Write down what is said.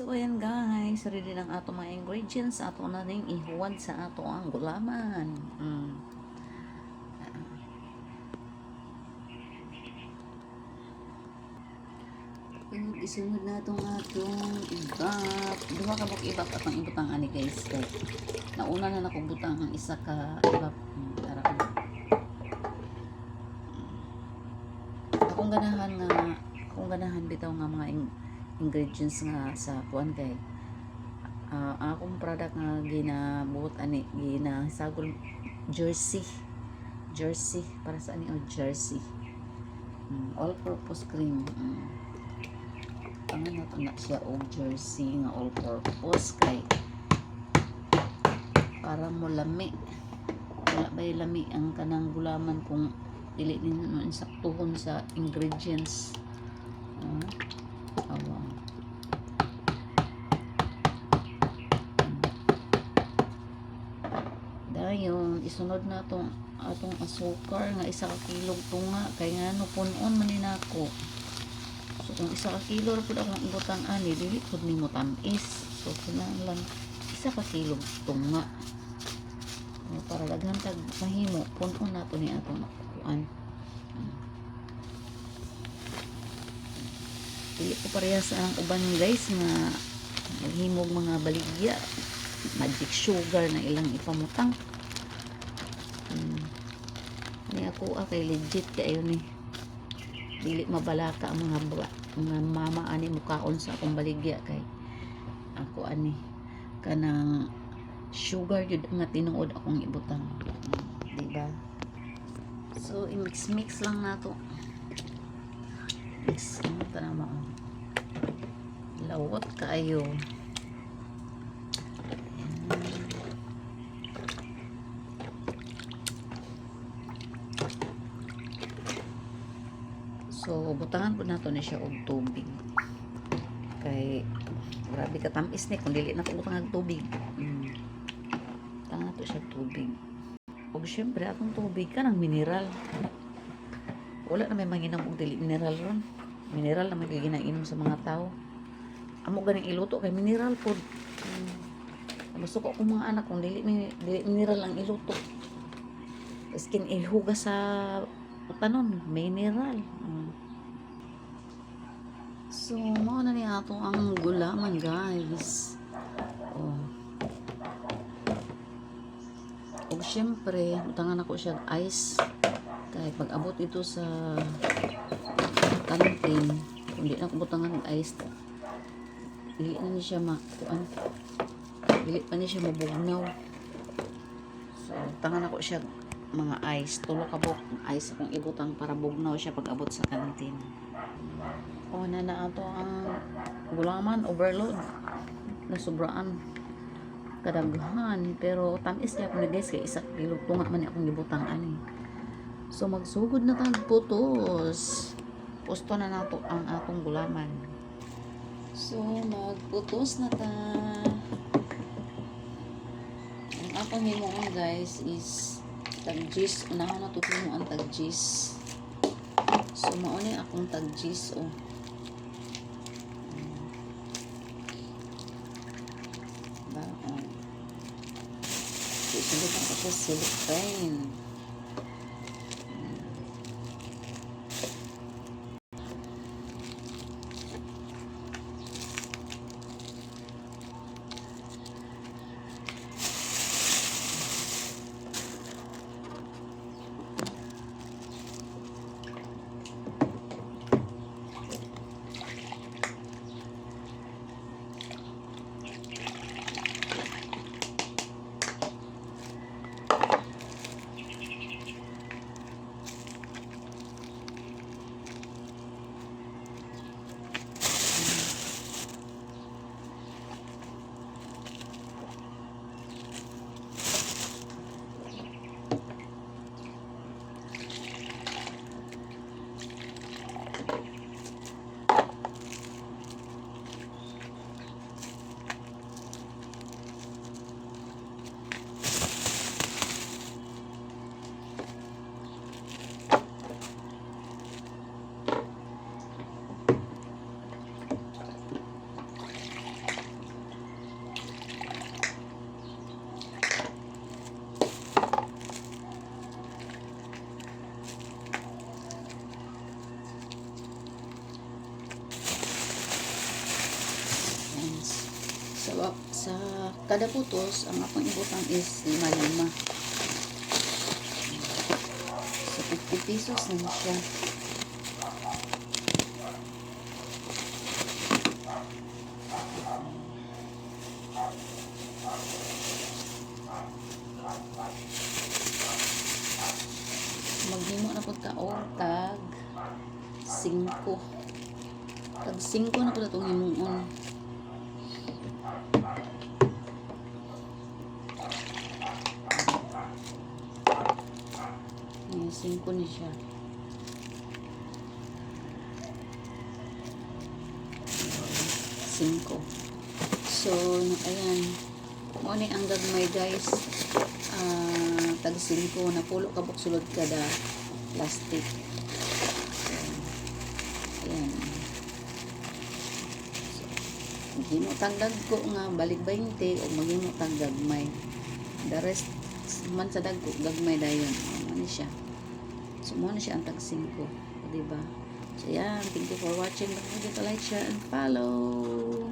So, ayan guys, ready ng ato mga ingredients. Ato na rin ihuwad sa ato ang gulaman. Mm. Isunod na itong atong ibap. Duha ka buk ibap at ang ibutang ani guys. Kay, nauna na nakubutang ang isa ka ibap. Mm, Tara ko. Akong ganahan nga, akong ganahan bitaw nga mga ingredients nga sa kuan kay ah, akong product nga ginabuot ani ginasagol jersey. Jersey para sa ani o jersey. Mm, all purpose cream. Mm. pangan na na siya og jersey nga all purpose kay para mo lami. Wala bay lami ang kanang gulaman kung dili din mo insaktuhon sa ingredients. Ah dayon isunod na atong atong asukar nga isa ka kilo tunga. Kay nga no punon man din ako. So kung isa ka kilo ra pud akong ibutang ani dili pud nimo tamis. So kinahanglan isa ka kilo tunga. O, para daghan tag mahimo punon nato ni atong kuan. Dili ko parehas ang uban guys nga maghimog mga baligya. Magic sugar na ilang ipamutang. Ni ako ah, kay legit kayo ni dili mabalaka ang mga ba- mga mama ani mukaon sa akong baligya kay ako ani. Kanang sugar yun nga tinuod akong ibutang. Hmm, diba? So i-mix mix lang nato. Mix ano ta na mao? Lawot So, butangan po nato ni siya og tubig. Kay, grabe ka tamis ni, kung dili na ko butang og tubig. Mm. Butangan nato siya tubig. Og syempre, atong tubig ka ng mineral. Wala na may manginom og dili mineral ron. Mineral na may ginainom sa mga tao. Amo ganing iluto kay mineral pod. Mm. Gusto ko akong mga anak kung dili, dili mineral ang iluto. Skin ihuga sa tanon, mineral. Mm. So, mao na ni ato ang gulaman, guys. Oh. Og syempre, utangan ako siya ice. Kaya pag abot ito sa kantin, kung di na ko butangan ng ice, dili na ni siya makuan. Dili pa ni siya mabugnaw. So, tangan ako siya mga ice. Tulo ka buk ice akong ibutang para bugnaw siya pag abot sa kantin. O na na ato ang gulaman overload. Na sobraan kadaghan pero tamis niya ako ni guys kay isa kilo tunga man akong gibutang ani. So magsugod na tag putos. Pusto na nato ang atong gulaman. So magputos na ta. Ang akong himuon guys is tagjis unahon na to himuon tagjis so mauni akong tagjis oh. Ba oh. Susunod ako sa silicone kada putos, ang akong ibutang is lima-lima. So, 50 pesos na siya. Maghimo na po ka og tag 5. Tag 5 na po itong himuon. Ayan, 5 ni siya. Cinco. So, ayan. Mo ni ang gagmay guys. Ah, tag 5 na pulo ka sulod kada plastic. Ayan. So, Maghimo tagdag ko nga balik 20 o maghimo tagdag may the rest man sa dagko gagmay dayon ano siya so mo na siya ang tag 5 di ba? So yan thank you for watching. Don't forget to like share and follow